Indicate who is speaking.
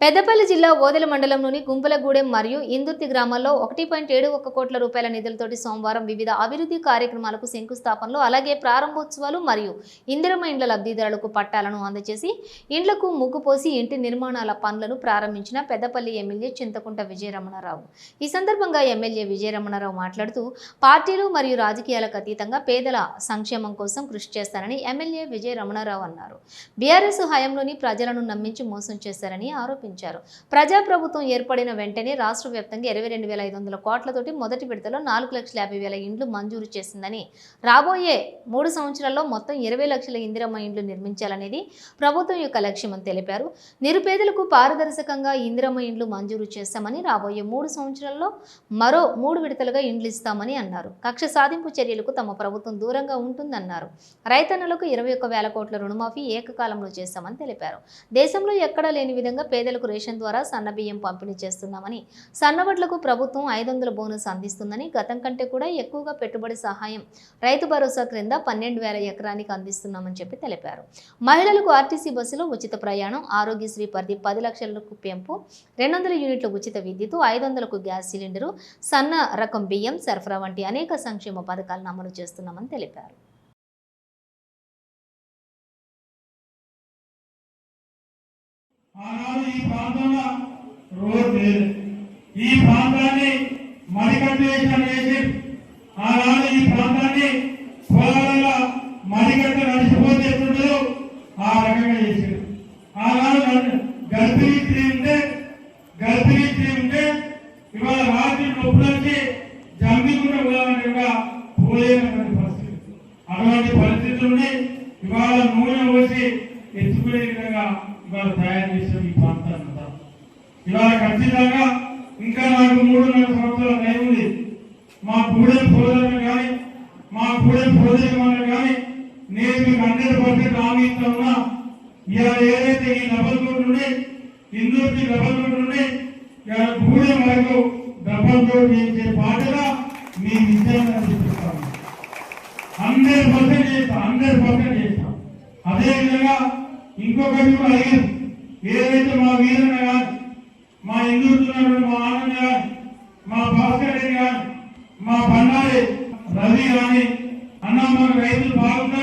Speaker 1: పెద్దపల్లి జిల్లా ఓదెల మండలంలోని గుంపలగూడెం మరియు ఇందుర్తి గ్రామాల్లో ఒకటి పాయింట్ ఏడు ఒక కోట్ల రూపాయల నిధులతోటి సోమవారం వివిధ అభివృద్ధి కార్యక్రమాలకు శంకుస్థాపనలు అలాగే ప్రారంభోత్సవాలు మరియు ఇందిరమ ఇండ్ల లబ్ధిదారులకు పట్టాలను అందజేసి ఇండ్లకు ముగ్గు పోసి ఇంటి నిర్మాణాల పనులను ప్రారంభించిన పెద్దపల్లి ఎమ్మెల్యే చింతకుంట విజయరమణారావు. ఈ సందర్భంగా ఎమ్మెల్యే విజయరమణారావు మాట్లాడుతూ పార్టీలు మరియు రాజకీయాలకు అతీతంగా పేదల సంక్షేమం కోసం కృషి చేస్తానని ఎమ్మెల్యే విజయరమణారావు అన్నారు. బీఆర్ఎస్ హయాంలోని ప్రజలను నమ్మించి మోసం చేశారని ఆరోపించారు. ప్రజాప్రభుత్వం ఏర్పడిన వెంటనే రాష్ట్ర వ్యాప్తంగా ఇరవై రెండు వేల ఐదు వందల కోట్లతోటి మొదటి విడతలో నాలుగు లక్షల యాభై వేల ఇండ్లు మంజూరు చేసిందని రాబోయే మూడు సంవత్సరాల్లో మొత్తం ఇరవై లక్షల ఇందిరమ్మ ఇండ్లు నిర్మించాలనేది ప్రభుత్వం యొక్క లక్ష్యమని తెలిపారు. నిరుపేదలకు పారదర్శకంగా ఇందిరమ్మ ఇండ్లు మంజూరు చేస్తామని రాబోయే మూడు సంవత్సరాల్లో మరో మూడు విడతలుగా ఇండ్లు ఇస్తామని అన్నారు. కక్ష సాధింపు చర్యలకు తమ ప్రభుత్వం దూరంగా ఉంటుందన్నారు. రైతన్నలకు ఇరవై ఒక్క వేల కోట్ల రుణమాఫీ ఏకకాలంలో చేస్తామని తెలిపారు. దేశంలో ఎక్కడా లేని విధంగా పేదలకు రేషన్ ద్వారా సన్నబియ్యం పంపిణీ చేస్తున్నామని సన్నవడ్లకు ప్రభుత్వం ఐదు వందల బోనస్ అందిస్తుందని గతం కంటే కూడా ఎక్కువగా పెట్టుబడి సహాయం రైతు భరోసా క్రింద పన్నెండు వేల ఎకరానికి అందిస్తున్నామని చెప్పి తెలిపారు. మహిళలకు ఆర్టీసీ బస్సులో ఉచిత ప్రయాణం ఆరోగ్యశ్రీ పరిధి పది లక్షలకు పెంపు రెండు వందల యూనిట్ల ఉచిత విద్యుత్ ఐదు వందలకు గ్యాస్ సిలిండరు సన్న రకం బియ్యం సరఫరా వంటి అనేక సంక్షేమ పథకాలను అమలు చేస్తున్నామని తెలిపారు.
Speaker 2: ఆనాడు ఈ ప్రాంతంలో రోడ్ లేదు. ఈ ప్రాంతాన్ని మడికట్టు వేసిన ఆనాడు ఈ ప్రాంతాన్ని పొలాలలో మడికట్టు నడిచిపోతే ఎట్లుంటుందో ఆ రకంగా చేశారు. ఆనాడు గర్భిణీ స్త్రీ ఉంటే గర్భిణీ స్త్రీ ఉంటే ఇవాళ రాత్రి నొప్పులకి జమ్మికుండా పోవాలని కూడా పోలేనటువంటి పరిస్థితి. అటువంటి పరిస్థితుల్ని ఇవాళ నూనె పోసి ఎత్తుకునే విధంగా ఇవాళ తయారు చేసిన ఈ ప్రాంతాన్ని ఇవాళ ఖచ్చితంగా ఇంకా నాకు మూడున్నర సంవత్సరాల టైం ఉంది. మా కూడే సోదరులు కానీ మా కూడే సోదరి కానీ నేను మీకు హండ్రెడ్ పర్సెంట్ హామీ ఇస్తా ఉన్నా. ఇవాళ ఏదైతే ఈ డబల్ నుండి ఇందూర్కి డబల్ నుండి ఇవాళ కూడెం వరకు డబల్ చేసే బాధ్యత మీ విద్యార్థి చూపిస్తాను హండ్రెడ్ పర్సెంట్ చేస్తాం హండ్రెడ్ పర్సెంట్ చేస్తాం. అదేవిధంగా ఇంకొకటి కూడా ఏదైతే మా వీరన్న కానీ మా హిందూస్తున్నటువంటి మా ఆనంద్ కానీ మా భాస్కర్ రెడ్డి కానీ మా బండారి రవి కానీ అన్న మన రైతులు బాగున్నారు.